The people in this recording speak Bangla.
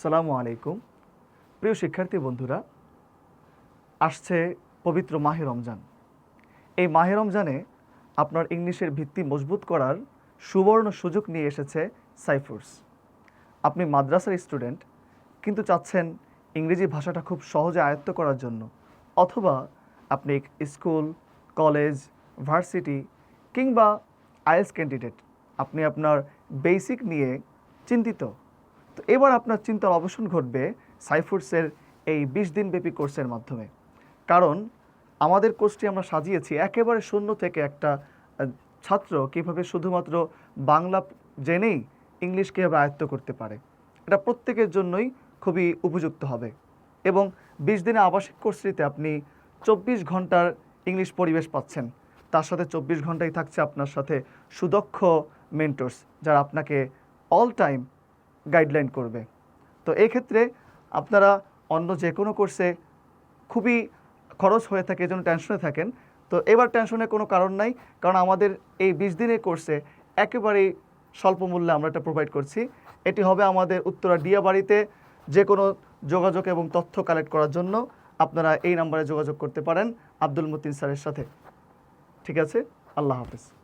সালামু আলাইকুম। প্রিয় শিক্ষার্থী বন্ধুরা, আসছে পবিত্র মাহে রমজান। এই মাহে রমজানে আপনার ইংলিশের ভিত্তি মজবুত করার সুবর্ণ সুযোগ নিয়ে এসেছে সাইফুর্স। আপনি মাদ্রাসার স্টুডেন্ট, কিন্তু চাচ্ছেন ইংরেজি ভাষাটা খুব সহজে আয়ত্ত করার জন্য। অথবা আপনি স্কুল, কলেজ, ভার্সিটি কিংবা আইএস ক্যান্ডিডেট। আপনি আপনার বেসিক নিয়ে চিন্তিত। এবার আপনার চিন্তার অবসান ঘটবে সাইফুডসের এই বিশ দিনব্যাপী কোর্সের মাধ্যমে। কারণ আমাদের কোর্সটি আমরা সাজিয়েছি একেবারে শূন্য থেকে একটা ছাত্র কীভাবে শুধুমাত্র বাংলা জেনেই ইংলিশ কীভাবে আয়ত্ত করতে পারে। এটা প্রত্যেকের জন্যই খুবই উপযুক্ত হবে। এবং বিশ দিনে আবাসিক কোর্সটিতে আপনি চব্বিশ ঘণ্টার ইংলিশ পরিবেশ পাচ্ছেন। তার সাথে চব্বিশ ঘন্টাই থাকছে আপনার সাথে সুদক্ষ মেন্টরস যারা আপনাকে অল টাইম গাইডলাইন করবে। তো এই ক্ষেত্রে আপনারা অন্য যে কোনো কোর্সে খুবই খরচ হয়ে থাকে, এজন্য টেনশনে থাকেন। তো এবার টেনশনের কোনো কারণ নাই, কারণ আমাদের এই বিশ দিনের কোর্সে একেবারেই স্বল্প মূল্যে আমরা এটা প্রোভাইড করছি। এটি হবে আমাদের উত্তরা ডিয়া বাড়িতে যে কোনো যোগাযোগ এবং তথ্য কালেক্ট করার জন্য আপনারা এই নাম্বারে যোগাযোগ করতে পারেন আব্দুল মতিন স্যারের সাথে। ঠিক আছে? আল্লাহ হাফেজ।